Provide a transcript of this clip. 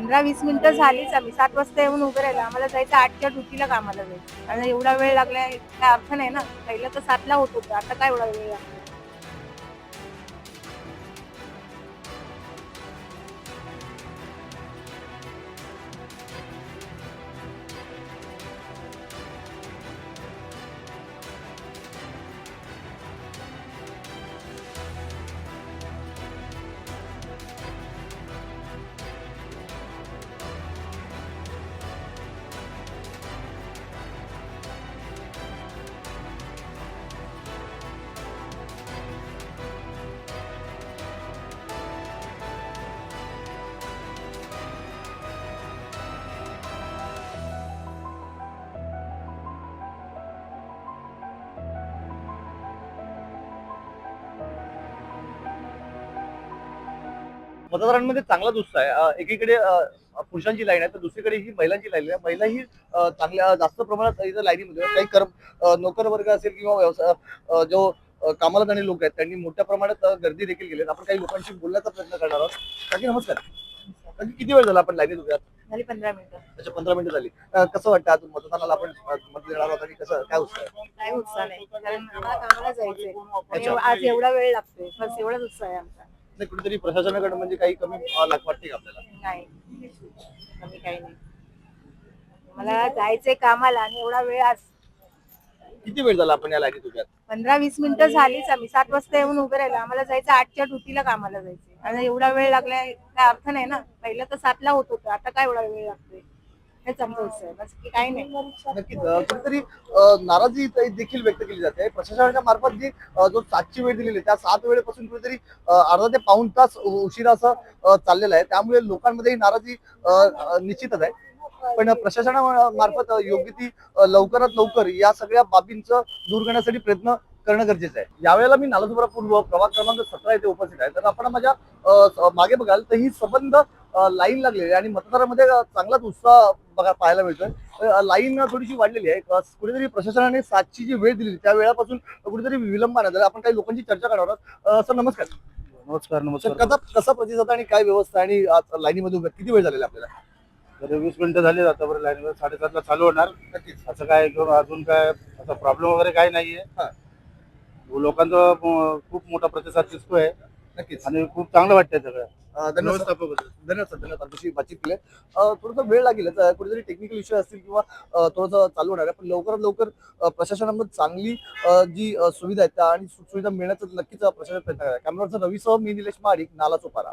पंधरा वीस मिनिटं झालीच आम्ही. सात वाजता येऊन उभे राहिलं. आम्हाला जायचं आठच्या ड्युटीला कामाला जायचं. आणि एवढा वेळ लागला काय अर्थ नाही ना. पहिलं तर सातला होत होतं. आता काय एवढा वेळ लागला? मतदारांमध्ये चांगलाच उत्साह आहे. एकीकडे पुरुषांची लाईन आहे तर दुसरीकडे ही महिलांची लाईन आहे. महिलाही चांगल्या जास्त प्रमाणात इथं लाईनीमध्ये. काही कर्म नोकर वर्ग असेल किंवा व्यवसाय जो कामाला जाणारे लोक आहेत त्यांनी मोठ्या प्रमाणात गर्दी देखील केली. आपण काही लोकांशी बोलण्याचा प्रयत्न करणार आहोत. काकी नमस्कार. काकी किती वेळ झाला आपण लाईनीत उभ्या? झाली पंधरा मिनिटं. अच्छा पंधरा मिनिटं झाली. कसं वाटतं मतदानाला आपण मत देणार आहोत आणि कसं काय उत्साह? काय उत्साह नाही. कारण आम्हाला कामाला जायचंय. आज एवढा वेळ लागतोय. बस एवढाच उत्साह आहे आमचा. नाही कुठेतरी प्रशासनाकडे म्हणजे काही कमी वाटते का आपल्याला? नाही. कमी काही नाही. मला जायचंय कामाला आणि एवढा वेळ आज किती वेळ झाला आपण या उभ्या आहात? पंधरा वीस मिनिटं झालीच आम्ही. सात वाजता येऊन उभे राहिलो. आम्हाला जायचं आठच्या ड्युटीला कामाला जायचं आणि एवढा वेळ लागलाय काय अर्थ नाही ना. पहिलं तर सातला होत होतं. आता काय एवढा वेळ लागतोय? हे आमचं काही नाही. नक्कीच. अं, कुठेतरी अं, नाराजी इथं देखील व्यक्त केली जाते. प्रशासनाच्या मार्फत जी अं, जो सातची वेळ दिलेली आहे त्या सात वेळेपासून कुठेतरी अं, अर्धा ते पाऊण तास उ- उशिरा असं अं, चाललेलं आहे. त्यामुळे लोकांमध्ये ही नाराजी अं, अं, निश्चितच आहे. पण प्रशासनामार्फत अं, योग्य ती अं, लवकरात लवकर या सगळ्या बाबींचं दूर करण्यासाठी प्रयत्न करणं गरजेचं आहे. यावेळेला मी नालासोपरा पूर्व प्रभाग क्रमांक सतरा येथे उपस्थित आहे. तर आपण माझ्या अं, मागे बघाल तर ही संबंध लाईन लागलेली आहे आणि मतदारामध्ये चांगलाच उत्साह बघा पाहायला मिळतोय. लाईन थोडीशी वाढलेली आहे. कुठेतरी प्रशासनाने सातची जी वेळ दिली त्या वेळापासून कुठेतरी विलंबाने झाला आपण काही लोकांची चर्चा करणार आहोत सर नमस्कार. नमस्कार नमस्कार. कसा कसा प्रतिसाद आणि काय व्यवस्था आणि आज लाईनीमध्ये उभे किती वेळ झालेला आपल्याला? तर वीस मिनिटं झाली आता बरं लाईन साडेसातला चालू होणार. नक्कीच. असं काय अजून काय असा प्रॉब्लेम वगैरे काही नाहीये. हा. लोकांचा खूप मोठा प्रतिसाद दिसतोय. नक्कीच. आणि खूप चांगलं वाटतंय सगळं. व्यवस्थापक धन्यवाद सर धन्यवाद आमच्याशी बातचीत केली. थोडंसं वेळ लागेल कुठेतरी टेक्निकल इश्यू असतील किंवा थोडंसं चालू होणार आहे. पण लवकरात लवकर प्रशासनामध्ये चांगली जी सुविधा आहेत त्या आणि सुविधा मिळण्याचा नक्कीच प्रशासन प्रयत्न करा कॅमेराचा रवी सह मी निलेश महाडिक नाला चोपारा.